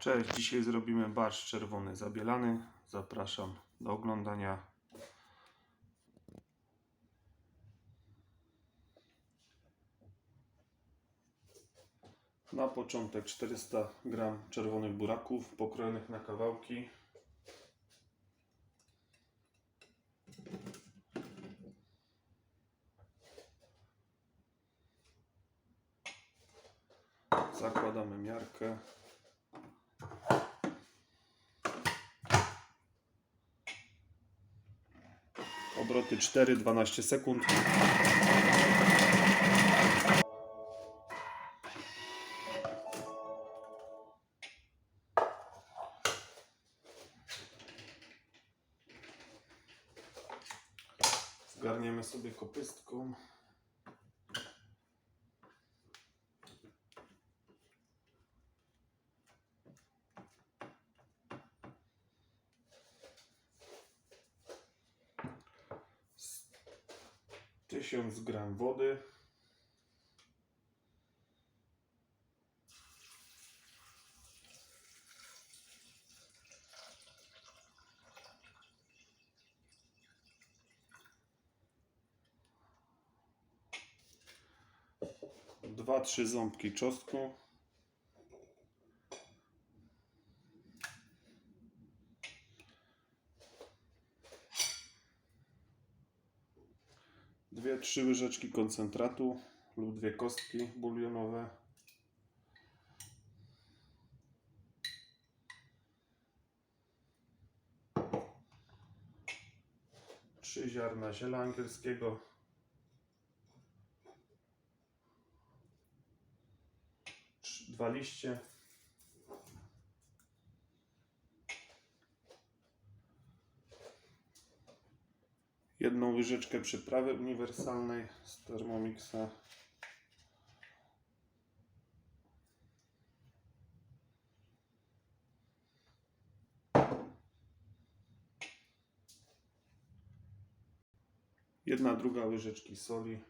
Cześć, dzisiaj zrobimy barszcz czerwony zabielany. Zapraszam do oglądania. Na początek 400 g czerwonych buraków pokrojonych na kawałki. Zakładamy miarkę. Obroty 4-12 sekund. Zgarniemy sobie kopystką. Tysiąc gram wody. Dwa, trzy ząbki czosnku. Dwie, trzy łyżeczki koncentratu lub dwie kostki bulionowe. Trzy ziarna ziela angielskiego. Dwa liście. Jedną łyżeczkę przyprawy uniwersalnej z Thermomixa. Jedna druga łyżeczki soli.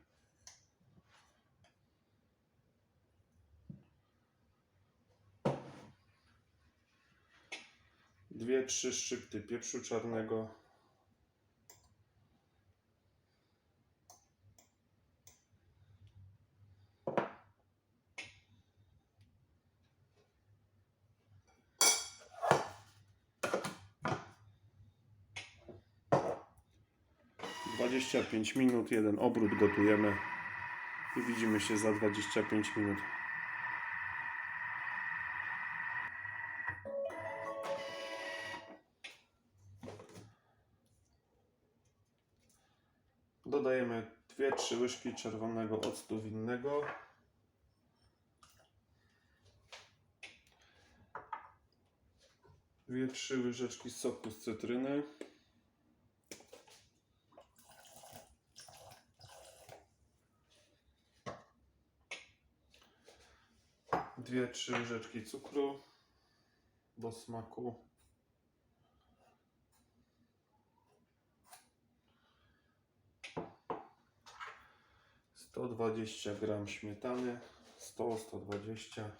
Dwie, trzy szczypty pieprzu czarnego. Dwadzieścia pięć minut, jeden obrót gotujemy i widzimy się za 25 minut. Dodajemy 2-3 łyżki czerwonego octu winnego. Dwie, trzy łyżeczki soku z cytryny. Dwie, trzy łyżeczki cukru do smaku. Sto dwadzieścia gram śmietany. Sto, sto dwadzieścia.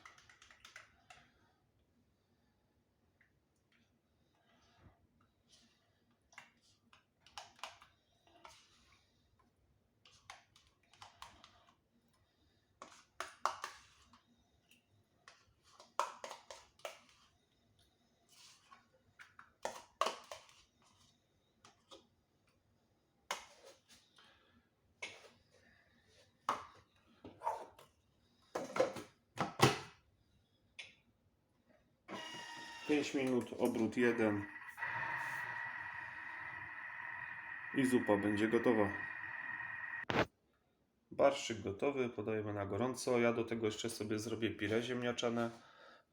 Pięć minut, obrót jeden. I zupa będzie gotowa. Barszczyk gotowy, podajemy na gorąco. Ja do tego jeszcze sobie zrobię pire ziemniaczane.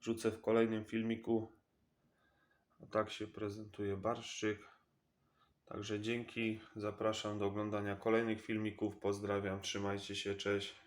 Rzucę w kolejnym filmiku. A tak się prezentuje barszczyk. Także dzięki. Zapraszam do oglądania kolejnych filmików. Pozdrawiam, trzymajcie się, cześć.